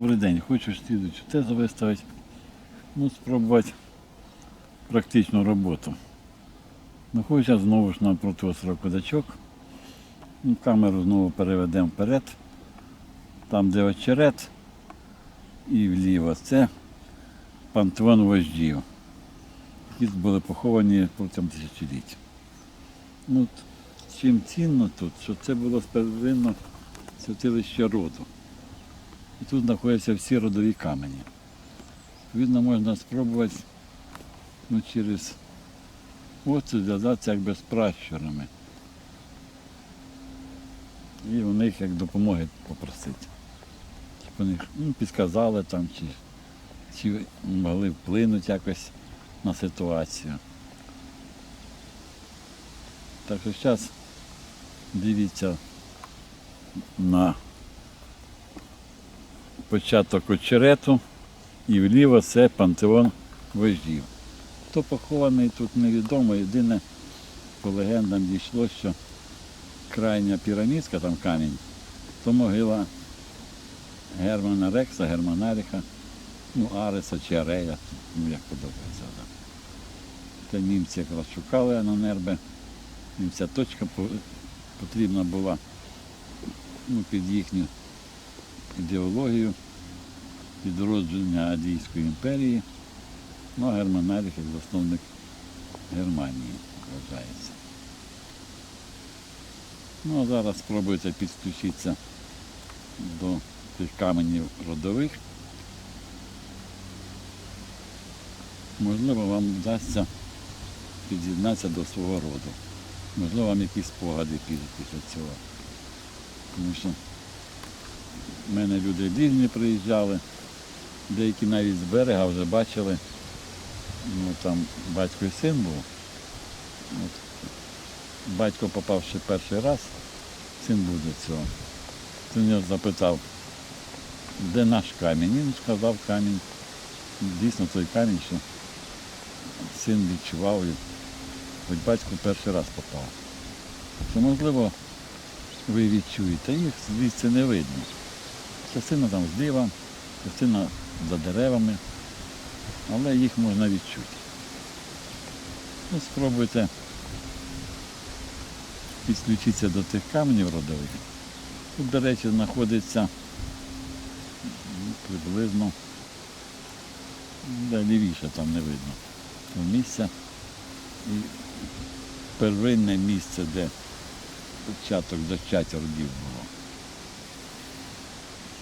Добрий день, хочу слідуючу тезу виставити. Ну, спробувати практичну роботу. Знаходжуся знову ж напроти острова Козачок. Ну, Камеру знову переведемо вперед. Там, де очерет, і вліво це пантеон вождів, які були поховані протягом тисячоліть. Ну, чим цінно тут, що це було первинно святилище роду. І тут знаходяться всі родові камені. Відповідно, можна спробувати ну, через оце зв'язатися якби з пращурами. І у них як допомоги попросити. Щоб вони ну, підказали там, чи, чи могли вплинути якось на ситуацію. Так що зараз дивіться на початок очерету і вліво це пантеон вождів. Хто похований тут невідомо, єдине по легендам дійшло, що крайня пірамідка, там камінь, то могила Германа Рекса, Германаріха, ну, Ареса чи Арея, ну як подобається. Да. Це німці якраз шукали на нерби. Їм ця точка потрібна була ну, під їхню ідеологію відродження Адійської імперії, ну Герман Еріх як засновник Германії вважається. Ну а зараз спробуйте підключитися до тих каменів родових. Можливо, вам вдасться під'єднатися до свого роду. Можливо, вам якісь спогади підуть після цього. Тому що в мене люди різні приїжджали, деякі навіть з берега вже бачили, ну там батько і син був. От, батько попав ще перший раз, син був до цього. Він його запитав, де наш камінь? Він сказав камінь. Дійсно той камінь, що син відчував, хоч батько перший раз попав. Що можливо ви відчуєте, їх звідси не видно. Частина там зліва, частина за деревами, але їх можна відчути. Ну, спробуйте підключитися до тих каменів родових. Тут, до речі, знаходиться ну, приблизно де лівіше там не видно. того місця. І первинне місце, де початок зачаття родів було.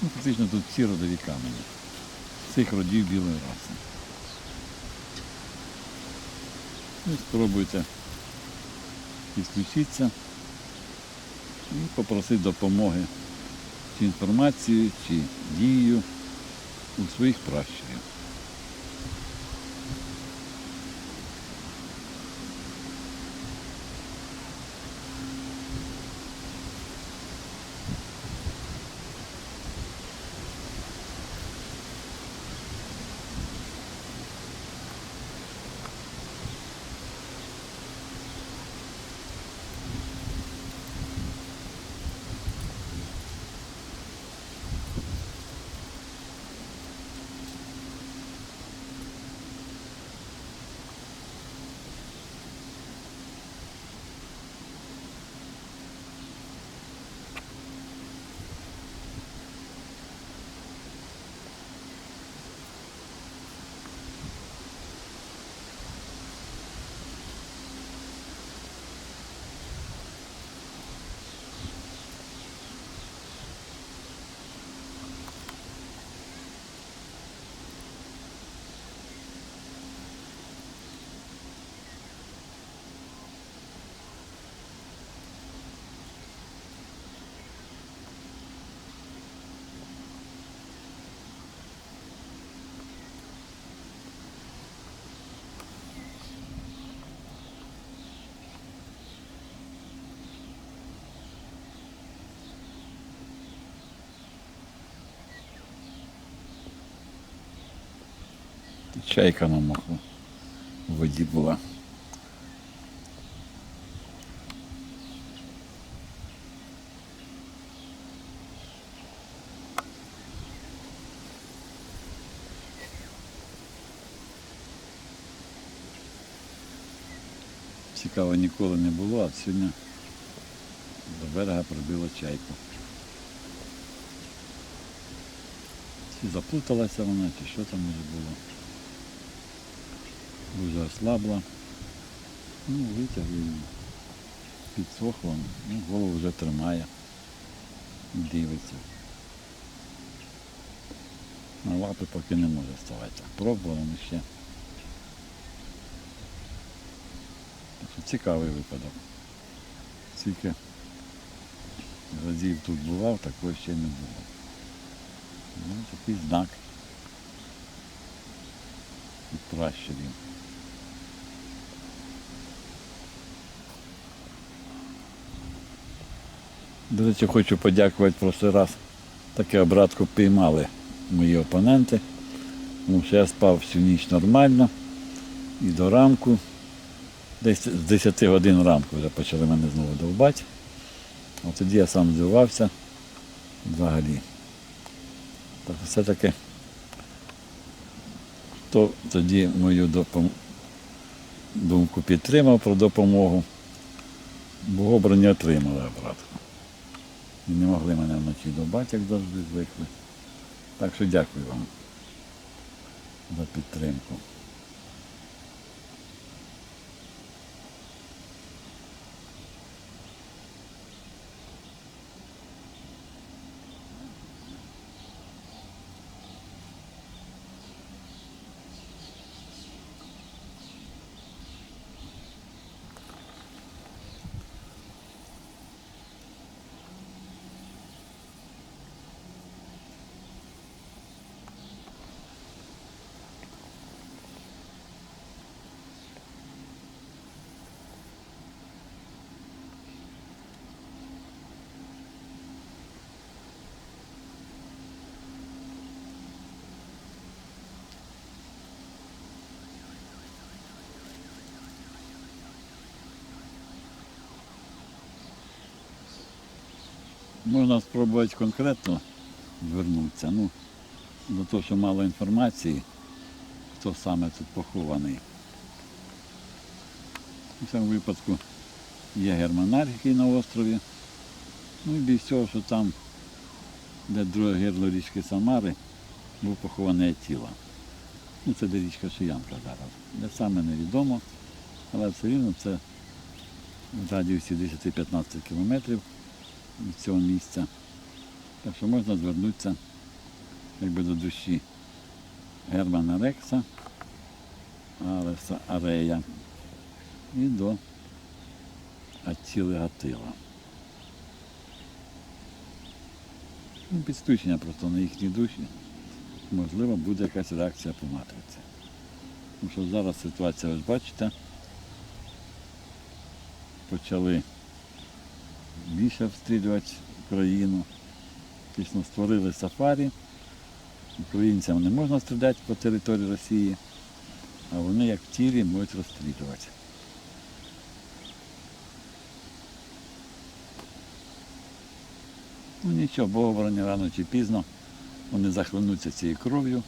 Ну, фактично тут всі родові камені. Цих родів білої раси. Ну, спробуйте підключитися і попросити допомоги чи інформацією, чи дією у своїх пращурів. чайка намокла. В воді була. Цікаво ніколи не було, а сьогодні до берега прибила чайку. Чи заплуталася вона, чи що там уже було. Дуже ослабла. Ну, витягли її. Підсохла, ну, голову вже тримає. Дивиться. На лапи поки не може вставати. Пробували ми ще. Цікавий випадок. Скільки разів тут бував, такого ще не було. Ну, такий знак від пращурів. До речі, хочу подякувати прошлий раз. Таке обратку піймали мої опоненти. Тому що я спав всю ніч нормально і до ранку. Десь з 10 годин ранку вже почали мене знову довбати. От тоді я сам здивувався взагалі. Так все-таки хто тоді мою допом... думку підтримав про допомогу, бо обрані отримали обратку. І не могли мене вночі добати, як завжди звикли. Так що дякую вам за підтримку. Можна спробувати конкретно звернутися. Ну, за те, що мало інформації, хто саме тут похований. У цьому випадку є германар, який на острові. Ну і без цього, що там, де друге гирло річки Самари, був поховане тіло. Ну, це де річка Шиянка зараз. Де саме невідомо, але все рівно це в радіусі 10-15 кілометрів від цього місця. Так що можна звернутися якби до душі Германа Рекса, Алеса Арея і до Аттіли Гатила. Ну, Підключення просто на їхні душі. Можливо, буде якась реакція по матриці. Тому що зараз ситуація, ж бачите, почали більше обстрілювати країну. Фактично створили сафарі. Українцям не можна стріляти по території Росії, а вони як в тірі можуть розстрілювати. Ну нічого, Богобороні рано чи пізно вони захлинуться цією кров'ю,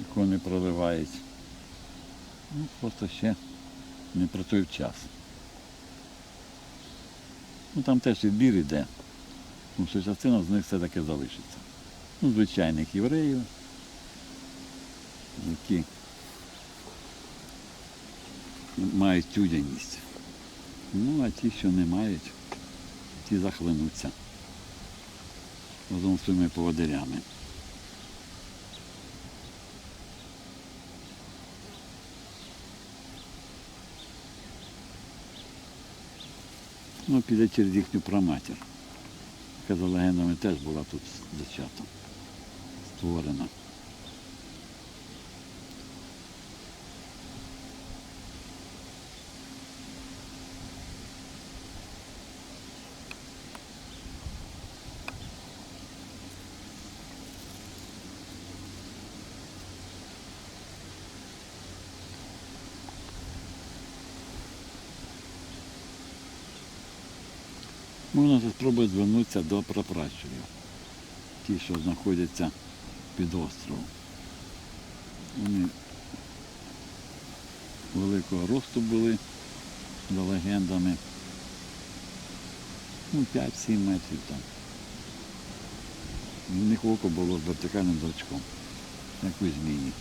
яку вони проливають. Ну, просто ще не той час. Ну там теж відбір іде, тому що частина з них все-таки залишиться. Ну, звичайних євреїв, які мають тюдяність. Ну, а ті, що не мають, ті захлинуться разом з своїми поводирями. Ну, піде через їхню праматір, яка за легендами теж була тут зачата, створена. Можна спробувати звернутися до прапращурів, ті, що знаходяться під островом. Вони великого росту були, за легендами. Ну, 5-7 метрів там. У них око було з вертикальним зрачком, як у змії.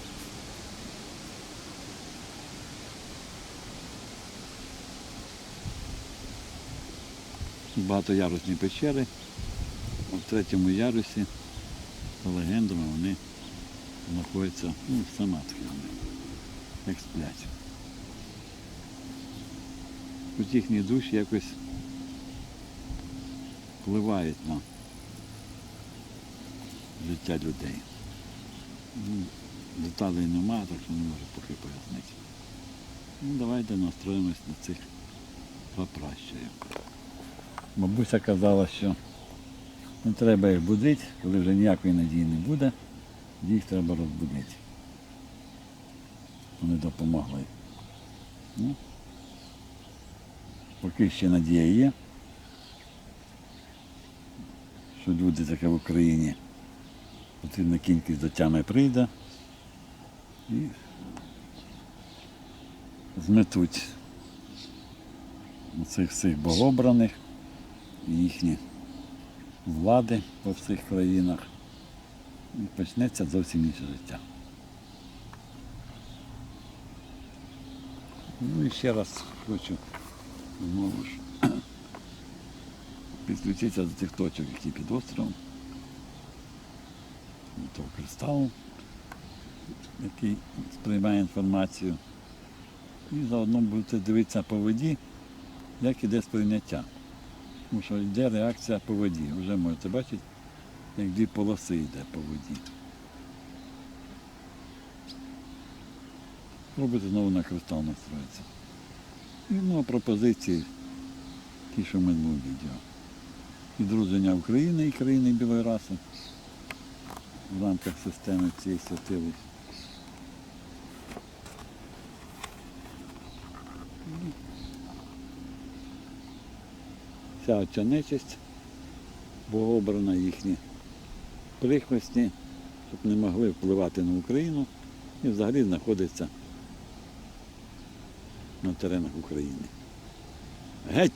Багатоярусні печери. В третьому ярусі, за легендами, вони знаходяться ну, самадхи вони, як сплять. Тут їхні душі якось впливають на життя людей. Ну, Деталей немає, так що не можу поки пояснити. Ну, давайте настроїмось на цих попращаємо. Бабуся казала, що не треба їх будити, коли вже ніякої надії не буде, їх треба розбудити. Вони допомогли. Ну, поки ще надія є, що люди таке в Україні потрібна кількість до тями прийде і зметуть цих всіх богобраних їхні влади по всіх країнах. І почнеться зовсім інше життя. Ну і ще раз хочу знову ж підключитися до тих точок, які під островом, до того кристалу, який сприймає інформацію. І заодно будете дивитися по воді, як іде сприйняття. Тому що йде реакція по воді. Вже можете бачити, як дві полоси йде по воді. Робите знову на кристал настроїться. І ну, пропозиції, ті, що минулому відео. Відродження України і країни білої раси в рамках системи цієї святилищ. Ця оця нечисть, богообрана їхні прихвостні, щоб не могли впливати на Україну і взагалі знаходиться на теренах України. Геть!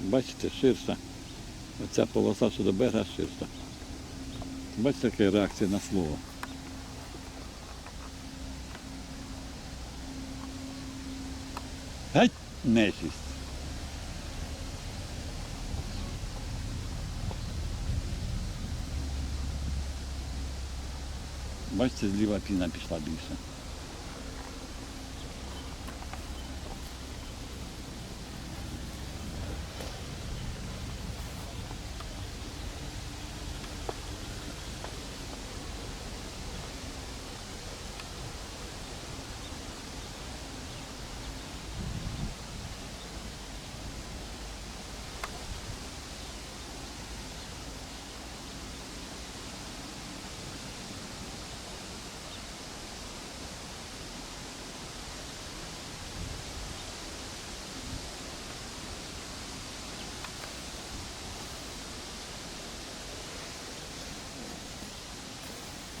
Бачите, ширша. Оця полоса, що до берега ширша. Бачите, яка реакція на слово. Геть нечисть. Бачите, зліва піна пішла більше.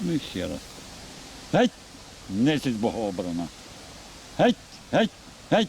Ну і ще раз. Геть! Несіть богообрана. Геть! Геть! Геть!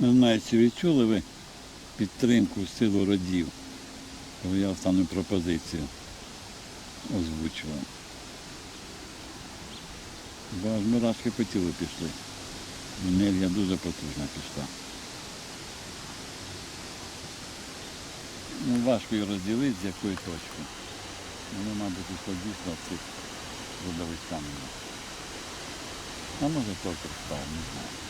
Не знаю, чи відчули ви підтримку силу родів, коли я останню пропозицію озвучував. Бо аж мурашки по тілу пішли. Енергія дуже потужна пішла. Ну, важко її розділити, з якої точки. Воно, мабуть, ушло дійсно в цих родових каменях. А може то кристал, не знаю.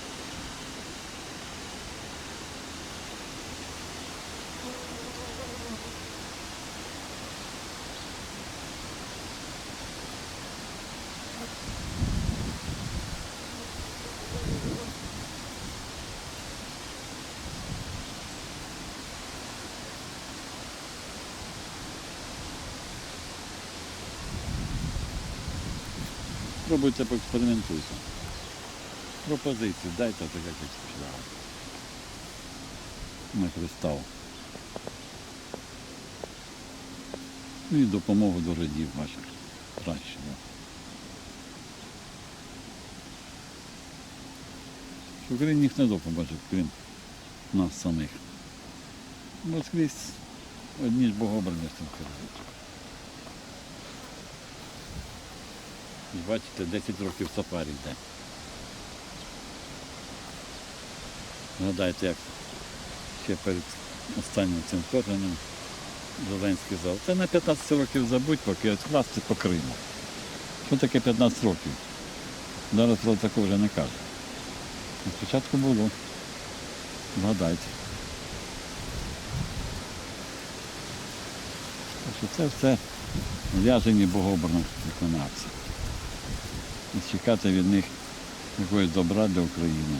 Пробуйте, поекспериментуйте. Пропозицію дайте так якось пішла. На кристал. Ну і допомогу до родів ваших краще. В Україні ніхто не допоможе, крім нас самих. Бо скрізь одні ж богобрані цим керують. Бачите, 10 років сапарі йде. Згадайте, як ще перед останнім цим вторгненням Зеленський сказав, це на 15 років забудь, поки відкласти по Криму. Що таке 15 років? Зараз про такого вже не каже. Спочатку було. Згадайте. Що це все в'яжені богообраних виконавців. І чекати від них якогось добра для України.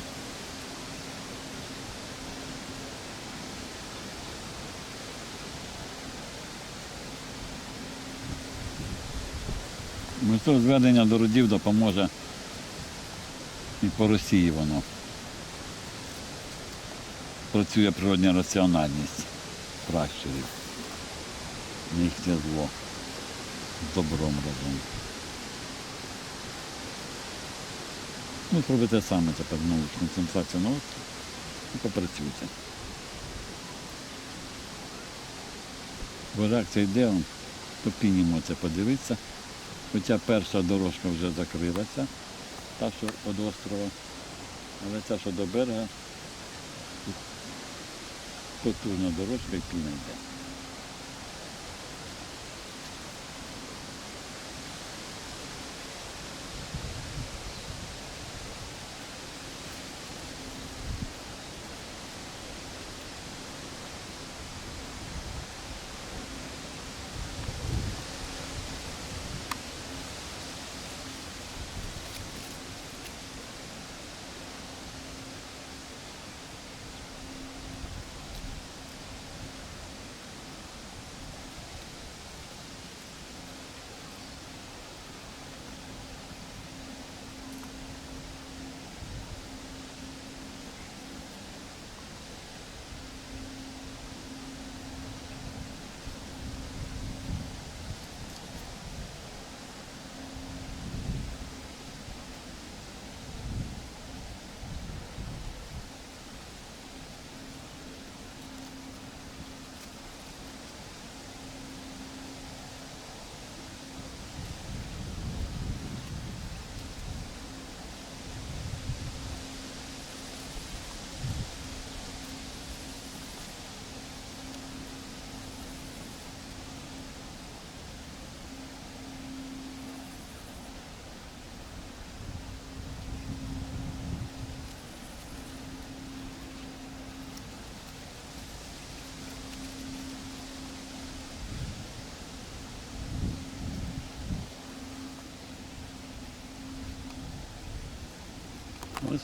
Метро зведення до родів допоможе і по Росії воно. Працює природня раціональність пращурів. Їхнє зло з добром разом. Ну, зробите саме тепер научну сенсацію науки і попрацюйте. Бо реакція йде, он, то пінімо це подивитися. Хоча перша дорожка вже закрилася, та, що від острова, але ця, що до берега, потужна дорожка і піна йде.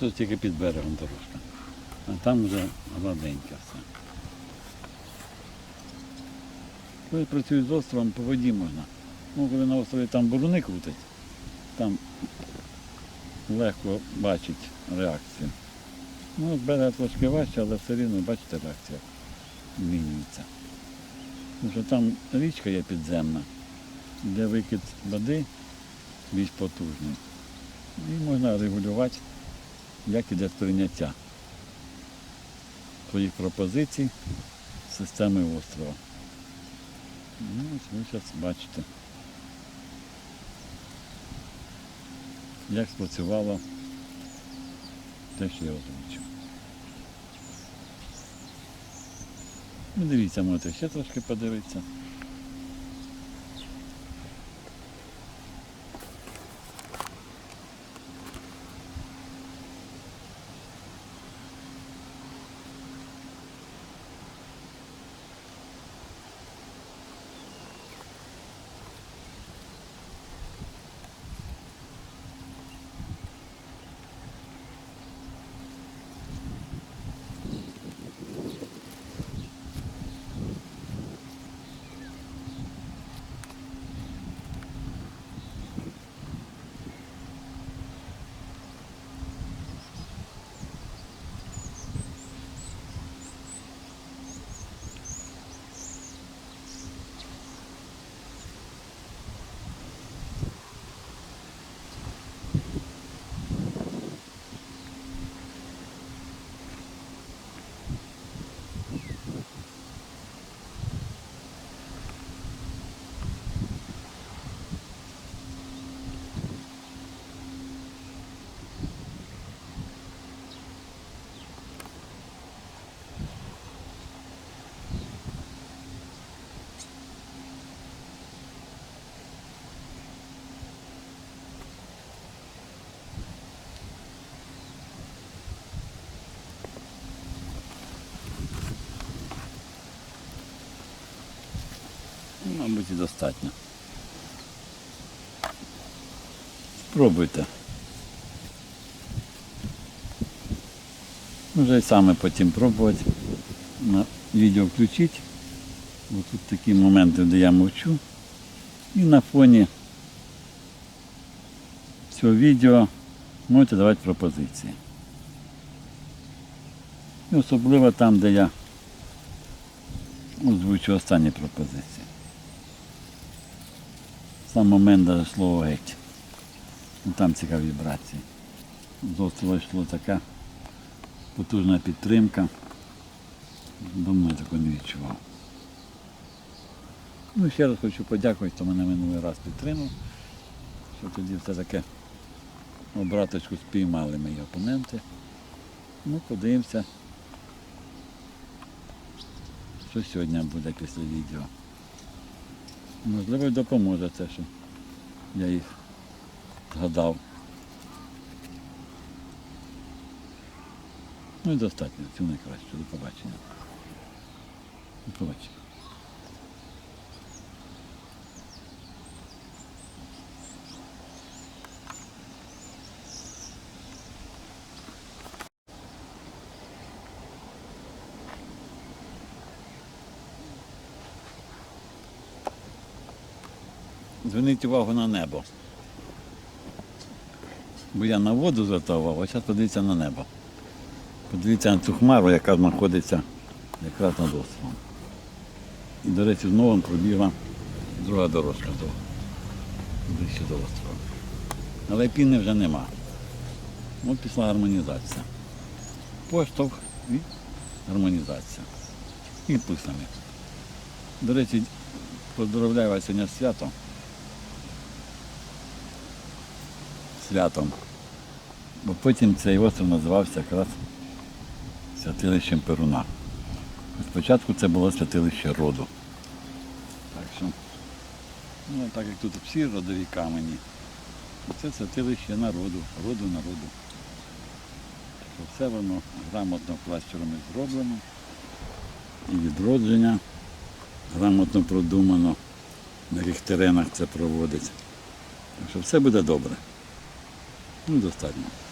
Ось тільки під берегом дорожка. А там вже гладеньке все. Коли працюють з островом, по воді можна. Ну, коли на острові там буруни крутить, там легко бачить реакцію. Ну, з берега трошки важче, але все рівно бачите реакція змінюється. Тому що там річка є підземна, де викид води більш потужний. І можна регулювати, як іде сприйняття своїх пропозицій системи острова. Ну, ось ви зараз бачите. як спрацювало те, що я озвучив. Ну, дивіться, можете ще трошки подивитися. Ну, Мабуть, достатньо. Спробуйте. Може і саме потім пробувати. На відео включити. Ось такі моменти, де я мовчу. І на фоні цього відео можете давати пропозиції. І особливо там, де я озвучу останні пропозиції. Сам момент даже слово геть. Ну, там цікаві вібрації. З йшло така потужна підтримка. Давно я такого не відчував. Ну, ще раз хочу подякувати, хто мене минулий раз підтримав, що тоді все таке обраточку спіймали мої опоненти. Ну, подивимося, що сьогодні буде після відео. Можливо, допоможе те, що я їх згадав. Ну і достатньо, цього найкраще. До побачення. До побачення. Зверніть увагу на небо. Бо я на воду звертав а зараз подивіться на небо. Подивіться на цю хмару, яка знаходиться якраз над островом. І, до речі, знову пробігла друга дорожка до, ближче до острова. Але піни вже нема. От пішла гармонізація. Поштовх і гармонізація. І писами. До речі, поздравляю вас сьогодні з святом. Бо потім цей остров називався якраз святилищем Перуна. Спочатку це було святилище роду. Так що, ну, так як тут всі родові камені, це святилище народу, роду народу. Що все воно грамотно плащерами зроблено. І відродження грамотно продумано, на яких теренах це проводиться. Так що все буде добре. Ну, достатньо.